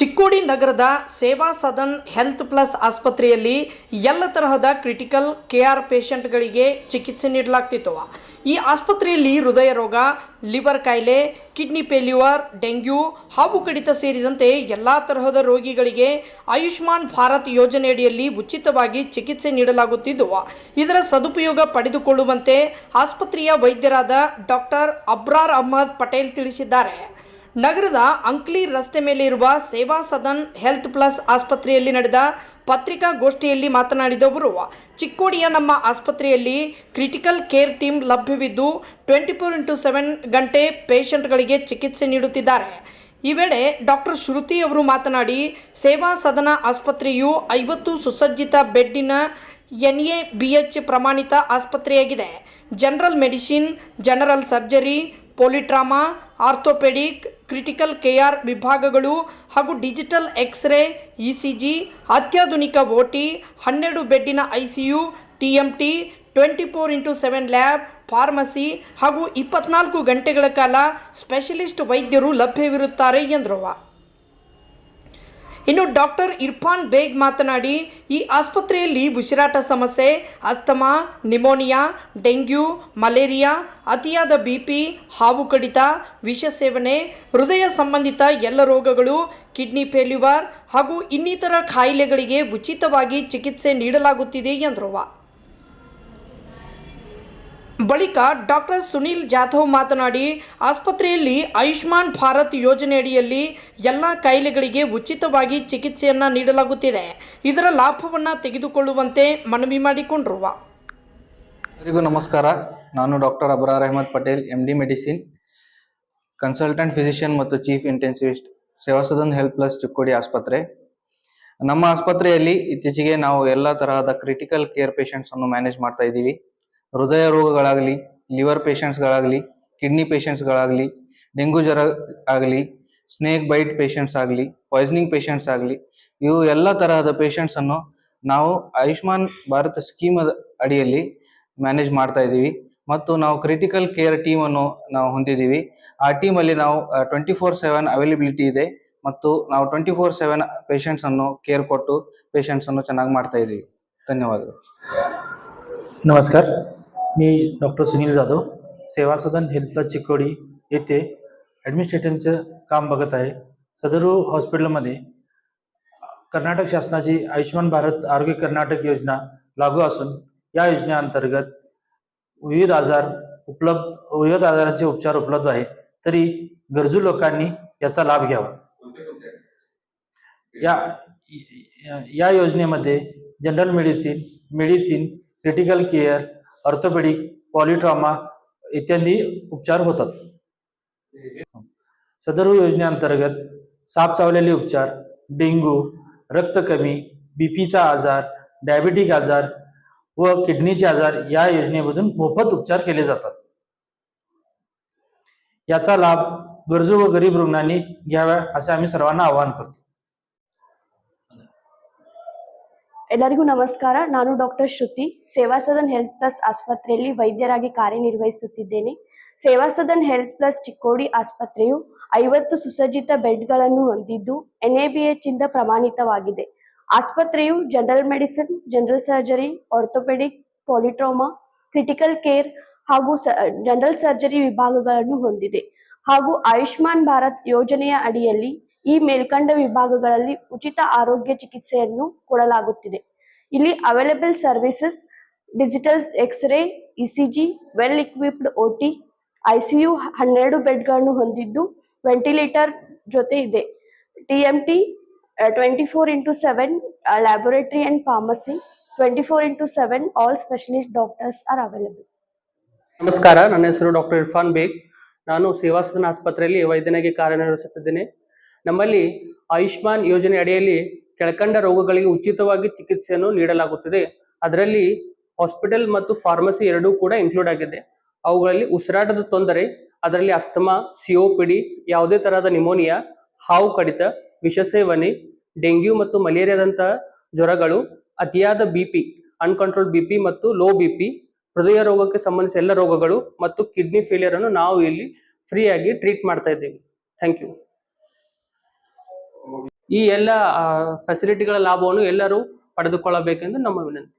ಚಿಕ್ಕೋಡಿ ನಗರದ ಸೇವಾ Sadan health plus ಆಸ್ಪತ್ರೆಯಲ್ಲಿ ಎಲ್ಲ ತರಹದ ಕ್ರಿಟಿಕಲ್ ಕೆಆರ್ ಪೇಷಂಟ್ಗಳಿಗೆ ಚಿಕಿತ್ಸೆ ನೀಡಲಾಗ್ತಿತ್ತು. ಈ ಆಸ್ಪತ್ರೆಯಲ್ಲಿ ಹೃದಯ ರೋಗ, ಲಿವರ್ ಕಾಯಿಲೆ, ಕಿಡ್ನಿ ಫೇಲ್ಯೂರ್, ಡೆಂಗ್ಯೂ, ಹಾವು ಕಡಿತ ಸೇರಿದಂತೆ ಎಲ್ಲ ತರಹದ ರೋಗಿಗಳಿಗೆ ಆಯುಷ್ಮಾನ್ ಭಾರತ್ ಯೋಜನೆಯಡಿಯಲ್ಲಿ ಉಚಿತವಾಗಿ ಚಿಕಿತ್ಸೆ ನೀಡಲಾಗುತ್ತಿದ್ದು, ಇದರ ಸದುಪಯೋಗ ಪಡೆದುಕೊಳ್ಳುವಂತೆ ಆಸ್ಪತ್ರೆಯ ವೈದ್ಯರಾದ ಡಾಕ್ಟರ್ ಅಬ್ರಾರ್ ಅಹ್ಮದ್ ಪಟೇಲ್ ತಿಳಿಸಿದ್ದಾರೆ. ನಗರದ ಅಂಕ್ಲಿ ರಸ್ತೆ ಮೇಲೆ ಇರುವ ಸೇವಾ ಸದನ್ ಹೆಲ್ತ್ ಪ್ಲಸ್ ಆಸ್ಪತ್ರೆಯಲ್ಲಿ ನಡೆದ ಪತ್ರಿಕಾಗೋಷ್ಠಿಯಲ್ಲಿ ಮಾತನಾಡಿದವರು ಚಿಕ್ಕೋಡಿಯ ನಮ್ಮ ಆಸ್ಪತ್ರೆಯಲ್ಲಿ ಕ್ರಿಟಿಕಲ್ ಕೇರ್ ಟೀಮ್ ಲಭ್ಯವಿದ್ದು ಟ್ವೆಂಟಿ ಫೋರ್ ಇಂಟು ಸೆವೆನ್ ಗಂಟೆ ಪೇಷಂಟ್ಗಳಿಗೆ ಚಿಕಿತ್ಸೆ ನೀಡುತ್ತಿದ್ದಾರೆ. ಈ ವೇಳೆ ಡಾಕ್ಟರ್ ಶ್ರುತಿ ಅವರು ಮಾತನಾಡಿ, ಸೇವಾ ಸದನ ಆಸ್ಪತ್ರೆಯು ಐವತ್ತು ಸುಸಜ್ಜಿತ ಬೆಡ್ಡಿನ ಎನ್ ಎ ಬಿ ಎಚ್ ಪ್ರಮಾಣಿತ ಆಸ್ಪತ್ರೆಯಾಗಿದೆ. General medicine, general surgery, polytrauma orthopaedic, critical care ವಿಭಾಗಗಳು ಹಾಗೂ digital x-ray E C G ಅತ್ಯಾಧುನಿಕ ಓಟಿ, ಹನ್ನೆರಡು ಬೆಡ್ಡಿನ I C U T M T twenty four into seven lab, pharmacy ಹಾಗೂ ಇಪ್ಪತ್ನಾಲ್ಕು ಗಂಟೆಗಳ ಕಾಲ ಸ್ಪೆಷಲಿಸ್ಟ್ ವೈದ್ಯರು ಲಭ್ಯವಿರುತ್ತಾರೆ ಎಂದರು. ಇನ್ನು ಡಾಕ್ಟರ್ ಇರ್ಫಾನ್ ಬೇಗ್ ಮಾತನಾಡಿ, ಈ ಆಸ್ಪತ್ರೆಯಲ್ಲಿ ಉಸಿರಾಟ ಸಮಸ್ಯೆ, ಅಸ್ತಮಾ, ನಿಮೋನಿಯಾ, ಡೆಂಗ್ಯೂ, ಮಲೇರಿಯಾ, ಅತಿಯಾದ ಬಿಪಿ ಹಾವು ಕಡಿತ, ವಿಷ ಸೇವನೆ, ಹೃದಯ ಸಂಬಂಧಿತ ಎಲ್ಲ ರೋಗಗಳು, ಕಿಡ್ನಿ ಫೇಲ್ಯೂವರ್ ಹಾಗೂ ಇನ್ನಿತರ ಕಾಯಿಲೆಗಳಿಗೆ ಉಚಿತವಾಗಿ ಚಿಕಿತ್ಸೆ ನೀಡಲಾಗುತ್ತಿದೆ ಎಂದರು. ಬಳಿಕ ಡಾಕ್ಟರ್ ಸುನೀಲ್ ಜಾಧವ್ ಮಾತನಾಡಿ, ಆಸ್ಪತ್ರೆಯಲ್ಲಿ ಆಯುಷ್ಮಾನ್ ಭಾರತ್ ಯೋಜನೆಯಡಿಯಲ್ಲಿ ಎಲ್ಲ ಕಾಯಿಲೆಗಳಿಗೆ ಉಚಿತವಾಗಿ ಚಿಕಿತ್ಸೆಯನ್ನು ನೀಡಲಾಗುತ್ತಿದೆ. ಇದರ ಲಾಭವನ್ನು ತೆಗೆದುಕೊಳ್ಳುವಂತೆ ಮನವಿ ಮಾಡಿಕೊಂಡ್ರು. ಎಲ್ಲರಿಗೂ ನಮಸ್ಕಾರ. ನಾನು doctor Abrar Ahmad Patel M D medicine consultant physician ಮತ್ತು chief intensivist Seva Sadan health plus Chikkodi ಆಸ್ಪತ್ರೆ. ನಮ್ಮ ಆಸ್ಪತ್ರೆಯಲ್ಲಿ ಇತ್ತೀಚೆಗೆ ನಾವು ಎಲ್ಲ ತರಹದ ಕ್ರಿಟಿಕಲ್ ಕೇರ್ ಪೇಷಂಟ್ಸ್ ಅನ್ನು ಮ್ಯಾನೇಜ್ ಮಾಡ್ತಾ ಇದ್ದೀವಿ. ಹೃದಯ ರೋಗಗಳಾಗಲಿ ಲಿವರ್ ಪೇಷಂಟ್ಸ್ಗಳಾಗಲಿ ಕಿಡ್ನಿ ಪೇಷಂಟ್ಸ್ಗಳಾಗಲಿ ಡೆಂಗ್ಯೂ ಜ್ವರ ಆಗಲಿ ಸ್ನೇಕ್ ಬೈಟ್ ಪೇಷಂಟ್ಸ್ ಆಗಲಿ ಪಾಯ್ಸನಿಂಗ್ ಪೇಷಂಟ್ಸ್ ಆಗಲಿ, ಇವು ಎಲ್ಲ ತರಹದ ಪೇಷಂಟ್ಸನ್ನು ನಾವು ಆಯುಷ್ಮಾನ್ ಭಾರತ್ ಸ್ಕೀಮ್ ಅಡಿಯಲ್ಲಿ ಮ್ಯಾನೇಜ್ ಮಾಡ್ತಾ ಇದ್ದೀವಿ. ಮತ್ತು ನಾವು ಕ್ರಿಟಿಕಲ್ ಕೇರ್ ಟೀಮ್ ಅನ್ನು ನಾವು ಹೊಂದಿದ್ದೀವಿ. ಆ ಟೀಮಲ್ಲಿ ನಾವು ಟ್ವೆಂಟಿ ಫೋರ್ ಸೆವೆನ್ ಅವೈಲಬಿಲಿಟಿ ಇದೆ. ಮತ್ತು ನಾವು ಟ್ವೆಂಟಿ ಫೋರ್ ಸೆವೆನ್ ಪೇಷಂಟ್ಸ್ ಅನ್ನು ಕೇರ್ ಕೊಟ್ಟು ಪೇಷಂಟ್ಸ್ ಅನ್ನು ಚೆನ್ನಾಗಿ ಮಾಡ್ತಾ ಇದ್ದೀವಿ. ಧನ್ಯವಾದಗಳು. ನಮಸ್ಕಾರ. मी डॉक्टर सुनील जाधव सेवा सदन हेल्थ प्लस चिकोडी येथे ॲडमिनिस्ट्रेटरचं काम बघत आहे. सदरू हॉस्पिटलमध्ये कर्नाटक शासनाची आयुष्यमान भारत आरोग्य कर्नाटक योजना लागू असून या योजनेअंतर्गत विविध आजार उपलब्ध विविध आजारांचे उपचार उपलब्ध आहे तरी गरजू लोकांनी याचा लाभ घ्यावा. या या योजनेमध्ये general medicine medicine critical care orthopaedic polytrauma इत्यादी उपचार होतात. सदर योजनेअंतर्गत साप चावलेले उपचार डेंगू रक्त कमी बीपीचा आजार डायबिटिक आजार व किडनीचे आजार या योजनेमधून मोफत उपचार केले जातात. याचा लाभ गरजू व गरीब रुग्णांनी घ्यावा असे आम्ही सर्वांना आवाहन करतो. ಎಲ್ಲರಿಗೂ ನಮಸ್ಕಾರ. ನಾನು ಡಾಕ್ಟರ್ ಶ್ರುತಿ. ಸೇವಾ ಸದನ್ ಹೆಲ್ತ್ ಪ್ಲಸ್ ಆಸ್ಪತ್ರೆಯಲ್ಲಿ ವೈದ್ಯರಾಗಿ ಕಾರ್ಯನಿರ್ವಹಿಸುತ್ತಿದ್ದೇನೆ. ಸೇವಾ ಸದನ್ ಹೆಲ್ತ್ ಪ್ಲಸ್ ಚಿಕ್ಕೋಡಿ ಆಸ್ಪತ್ರೆಯು ಐವತ್ತು ಸುಸಜ್ಜಿತ ಬೆಡ್ಗಳನ್ನು ಹೊಂದಿದ್ದು ಎನ್ಎಬಿಎಚ್ ಇಂದ ಪ್ರಮಾಣಿತವಾಗಿದೆ. ಆಸ್ಪತ್ರೆಯು general medicine, general surgery, orthopaedic, polytrauma, critical care ಹಾಗೂ ಜನರಲ್ ಸರ್ಜರಿ ವಿಭಾಗಗಳನ್ನು ಹೊಂದಿದೆ. ಹಾಗೂ ಆಯುಷ್ಮಾನ್ ಭಾರತ್ ಯೋಜನೆಯ ಅಡಿಯಲ್ಲಿ ಈ ಮೇಲ್ಕಂಡ ವಿಭಾಗಗಳಲ್ಲಿ ಉಚಿತ ಆರೋಗ್ಯ ಚಿಕಿತ್ಸೆಯನ್ನು ಕೊಡಲಾಗುತ್ತಿದೆ. ಇಲ್ಲಿ available services digital X-ray ECG well equipped OT ICU ಹನ್ನೆರಡು ಬೆಡ್ಗಳನ್ನು ಹೊಂದಿದ್ದು ವೆಂಟಿಲೇಟರ್ ಜೊತೆ ಇದೆ. T M T twenty four into seven laboratory and pharmacy twenty four into seven all specialist doctors are available ನಮಸ್ಕಾರ, ನನ್ನ ಹೆಸರು ಡಾಕ್ಟರ್ ಇರ್ಫಾನ್ ಬೇಗ್. ನಾನು ಸೇವಾ ಸದನ ಆಸ್ಪತ್ರೆಯಲ್ಲಿ ವೈದ್ಯನಾಗಿ ಕಾರ್ಯನಿರ್ವಹಿಸುತ್ತಿದ್ದೇನೆ. ನಮ್ಮಲ್ಲಿ ಆಯುಷ್ಮಾನ್ ಯೋಜನೆ ಅಡಿಯಲ್ಲಿ ಕೆಳಕಂಡ ರೋಗಗಳಿಗೆ ಉಚಿತವಾಗಿ ಚಿಕಿತ್ಸೆಯನ್ನು ನೀಡಲಾಗುತ್ತದೆ. ಅದರಲ್ಲಿ ಹಾಸ್ಪಿಟಲ್ ಮತ್ತು ಫಾರ್ಮಸಿ ಎರಡೂ ಕೂಡ ಇನ್ಕ್ಲೂಡ್ ಆಗಿದೆ. ಅವುಗಳಲ್ಲಿ ಉಸಿರಾಟದ ತೊಂದರೆ, ಅದರಲ್ಲಿ ಅಸ್ತಮಾ, ಸಿಒಪಿಡಿ, ಯಾವುದೇ ತರಹದ ನಿಮೋನಿಯಾ ಹಾವು ಕಡಿತ, ವಿಷ ಸೇವನೆ, ಡೆಂಗ್ಯೂ ಮತ್ತು ಮಲೇರಿಯಾದಂತಹ ಜ್ವರಗಳು, ಅತಿಯಾದ ಬಿಪಿ ಅನ್ಕಂಟ್ರೋಲ್ ಬಿಪಿ ಮತ್ತು ಲೋ ಬಿಪಿ ಹೃದಯ ರೋಗಕ್ಕೆ ಸಂಬಂಧಿಸಿದ ಎಲ್ಲ ರೋಗಗಳು ಮತ್ತು ಕಿಡ್ನಿ ಫೇಲಿಯರ್ ಅನ್ನು ನಾವು ಇಲ್ಲಿ ಫ್ರೀಯಾಗಿ ಟ್ರೀಟ್ ಮಾಡ್ತಾ ಇದ್ದೀವಿ. ಥ್ಯಾಂಕ್ ಯು ಈ ಎಲ್ಲ ಫೆಸಿಲಿಟಿಗಳ ಲಾಭವನ್ನು ಎಲ್ಲರೂ ಪಡೆದುಕೊಳ್ಳಬೇಕೆಂದು ನಮ್ಮ ವಿನಂತಿ.